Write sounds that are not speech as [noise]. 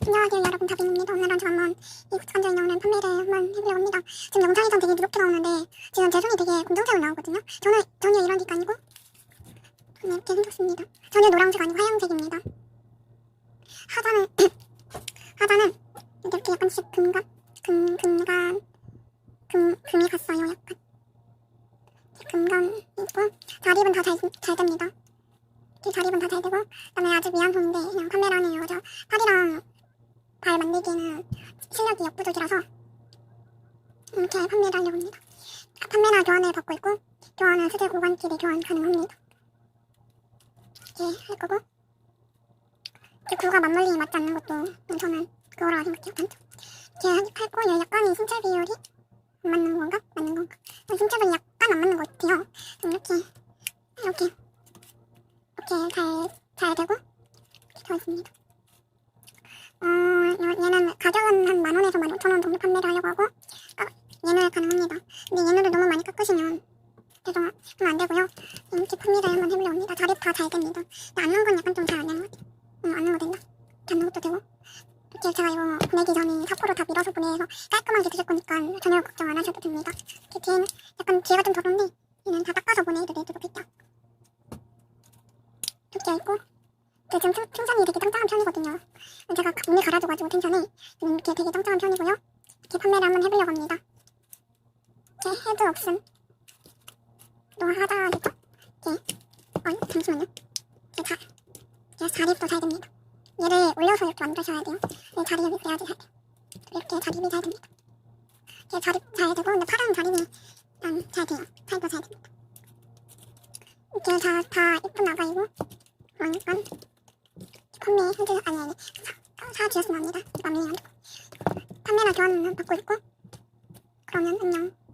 안녕하세요 여러분. 다빈입니다. 오늘은 저 한번 이 관절이 나오는 판매를 한번 해보려고 합니다. 지금 영상에선 되게 누렇게 나오는데 지금 제 손이 되게 검정색으로 나오거든요. 저는 전혀 이런 게 아니고 저는 이렇게 생겼습니다. 전혀 노란색 아니고 하얀색입니다. 하단은 [coughs] 하단은 이렇게 약간씩 금감 금 금감 금 금이 갔어요 약간. 금감이고 자립은 다 잘 잘 됩니다. 이 자립은 다 잘 되고 그다음에 아직 미완성인데 그냥 하는 거죠? 팔이랑 발 만들기는 실력이 역부족이라서 이렇게 판매를 하려고 합니다. 판매나 교환을 받고 있고 교환은 수제 고관끼리 교환 가능합니다. 이렇게 할 거고 구가 맞물림이 맞지 않는 것도 저는 그거라고 생각해요. 단점. 이렇게 할 거고 약간 이 신체 비율이 안 맞는 건가? 맞는 건가? 신체 비율이 약간 안 맞는 것 같아요. 좀 이렇게 이렇게 이렇게 잘, 잘 되고 이렇게 되어 있습니다. 어, 요- 얘는 가격은 한 만원에서 만 정도 판매를 하려고 하고 어, 얘는 가능합니다. 근데 얘네를 너무 많이 깎으시면 죄송, 그럼 안 되고요. 이렇게 판매를 한번 해보려고 합니다. 자립 다 잘 됩니다. 근데 안는 건 약간 좀 잘 안 되는 것 같아요. 응, 안는 거 된다. 잡는 것도 되고 제가 이거 보내기 전에 사포로 다 밀어서 보내서 깔끔하게 드실 거니까 전혀 걱정 안 하셔도 됩니다. 이렇게 뒤에는 약간 뒤에가 좀 더러운데 얘는 다 닦아서 보내도 돼도 좋겠다. 이렇게 있고 그 지금 튼- 텐션이 되게 짱짱한 편이거든요. 제가 몸에 갈아줘가지고 텐션이 이렇게 되게 짱짱한 편이고요. 이렇게 판매를 한번 해보려고 합니다. 이렇게 헤드 없음. 또 하다리고 이렇게 어 잠시만요. 이렇게 자, 이렇게 자립도 잘 됩니다. 얘를 올려서 이렇게 만드셔야 돼요. 얘 자립이 그래야지 잘 돼요. 이렇게 자립이 잘 됩니다. 이렇게 자립 잘 되고 근데 팔은 자립이 일단 잘 돼요. 팔도 잘 됩니다. 이렇게 다, 다 예쁜 어, 약간 판매 해주 아니 아니 사, 사 합니다. 맘이 안 좋고 판매나 교환은 받고 있고 그러면 안녕.